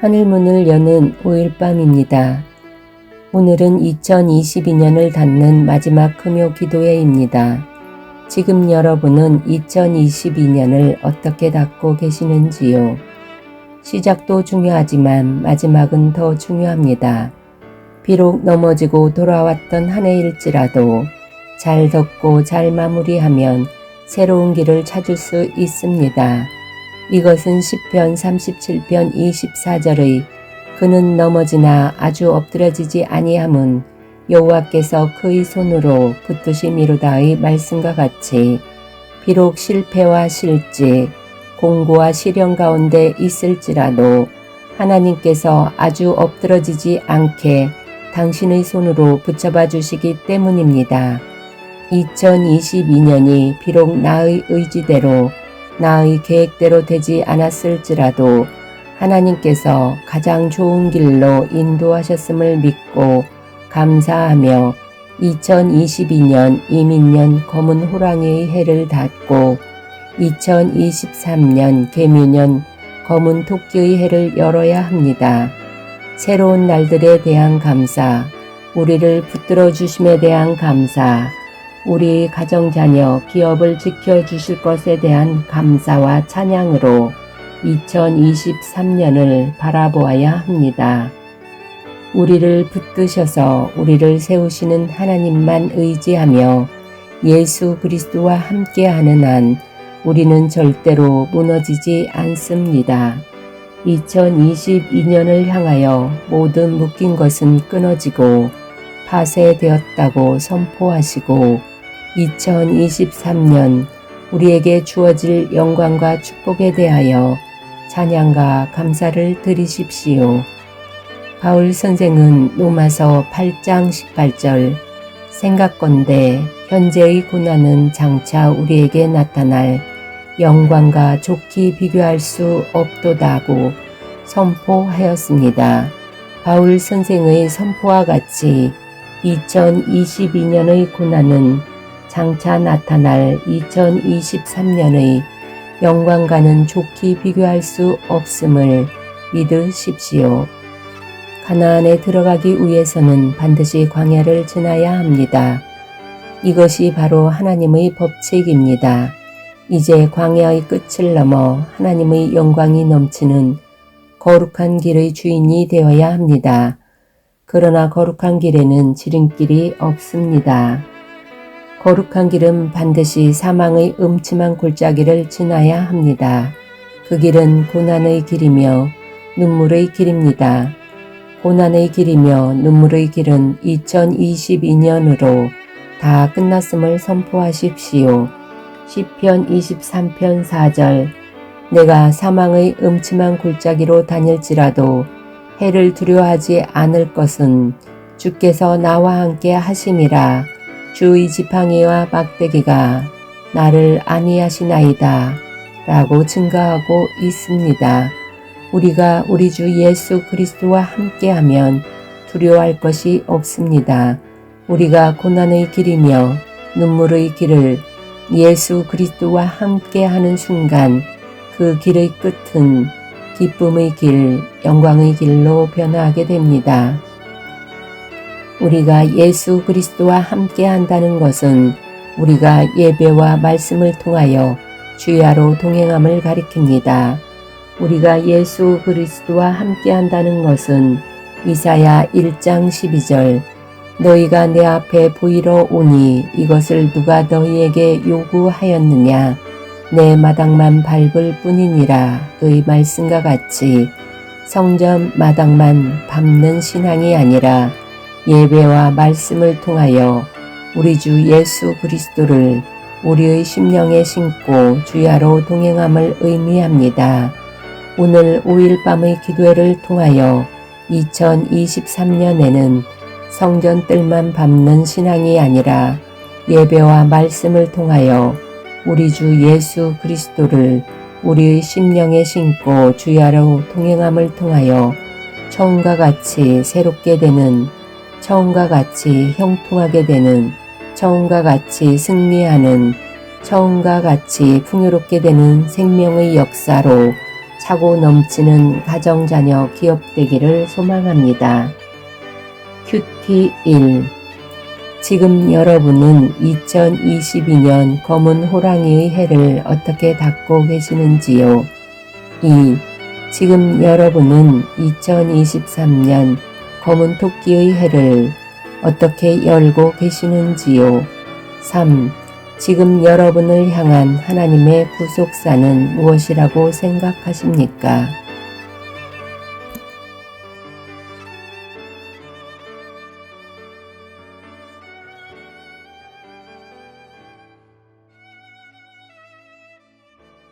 하늘문을 여는 5일 밤입니다. 오늘은 2022년을 닫는 마지막 금요 기도회입니다. 지금 여러분은 2022년을 어떻게 닫고 계시는지요? 시작도 중요하지만 마지막은 더 중요합니다. 비록 넘어지고 돌아왔던 한 해일지라도 잘 덮고 잘 마무리하면 새로운 길을 찾을 수 있습니다. 이것은 10편 37편 24절의 그는 넘어지나 아주 엎드려지지 아니함은 여호와께서 그의 손으로 붙드심이로다의 말씀과 같이 비록 실패와 실직, 공고와 시련 가운데 있을지라도 하나님께서 아주 엎드러지지 않게 당신의 손으로 붙잡아 주시기 때문입니다. 2022년이 비록 나의 의지대로 나의 계획대로 되지 않았을지라도 하나님께서 가장 좋은 길로 인도하셨음을 믿고 감사하며 2022년 이민년 검은 호랑이의 해를 닫고 2023년 개묘년 검은 토끼의 해를 열어야 합니다. 새로운 날들에 대한 감사, 우리를 붙들어 주심에 대한 감사, 우리 가정 자녀 기업을 지켜주실 것에 대한 감사와 찬양으로 2023년을 바라보아야 합니다. 우리를 붙드셔서 우리를 세우시는 하나님만 의지하며 예수 그리스도와 함께하는 한 우리는 절대로 무너지지 않습니다. 2022년을 향하여 모든 묶인 것은 끊어지고 파쇄되었다고 선포하시고 2023년 우리에게 주어질 영광과 축복에 대하여 찬양과 감사를 드리십시오. 바울 선생은 로마서 8장 18절 생각건대 현재의 고난은 장차 우리에게 나타날 영광과 좋게 비교할 수 없도다고 선포하였습니다. 바울 선생의 선포와 같이 2022년의 고난은 장차 나타날 2023년의 영광과는 좋게 비교할 수 없음을 믿으십시오. 가나안에 들어가기 위해서는 반드시 광야를 지나야 합니다. 이것이 바로 하나님의 법칙입니다. 이제 광야의 끝을 넘어 하나님의 영광이 넘치는 거룩한 길의 주인이 되어야 합니다. 그러나 거룩한 길에는 지름길이 없습니다. 거룩한 길은 반드시 사망의 음침한 골짜기를 지나야 합니다. 그 길은 고난의 길이며 눈물의 길입니다. 고난의 길이며 눈물의 길은 2022년으로 다 끝났음을 선포하십시오. 시편 23편 4절 내가 사망의 음침한 골짜기로 다닐지라도 해를 두려워하지 않을 것은 주께서 나와 함께 하심이라 주의 지팡이와 막대기가 나를 안위하시나이다 라고 증가하고 있습니다. 우리가 우리 주 예수 그리스도와 함께하면 두려워할 것이 없습니다. 우리가 고난의 길이며 눈물의 길을 예수 그리스도와 함께하는 순간 그 길의 끝은 기쁨의 길, 영광의 길로 변화하게 됩니다. 우리가 예수 그리스도와 함께 한다는 것은 우리가 예배와 말씀을 통하여 주야로 동행함을 가리킵니다. 우리가 예수 그리스도와 함께 한다는 것은 이사야 1장 12절 너희가 내 앞에 보이러 오니 이것을 누가 너희에게 요구하였느냐 내 마당만 밟을 뿐이니라 의 말씀과 같이 성전 마당만 밟는 신앙이 아니라 예배와 말씀을 통하여 우리 주 예수 그리스도를 우리의 심령에 심고 주야로 동행함을 의미합니다. 오늘 5일 밤의 기도회를 통하여 2023년에는 성전 뜰만 밟는 신앙이 아니라 예배와 말씀을 통하여 우리 주 예수 그리스도를 우리의 심령에 심고 주야로 동행함을 통하여 처음과 같이 새롭게 되는 처음과 같이 형통하게 되는 처음과 같이 승리하는 처음과 같이 풍요롭게 되는 생명의 역사로 차고 넘치는 가정자녀 기업 되기를 소망합니다. 큐티 1 지금 여러분은 2022년 검은 호랑이의 해를 어떻게 닫고 계시는지요? 2. 지금 여러분은 2023년 검은 토끼의 해를 어떻게 열고 계시는지요? 3. 지금 여러분을 향한 하나님의 구속사는 무엇이라고 생각하십니까?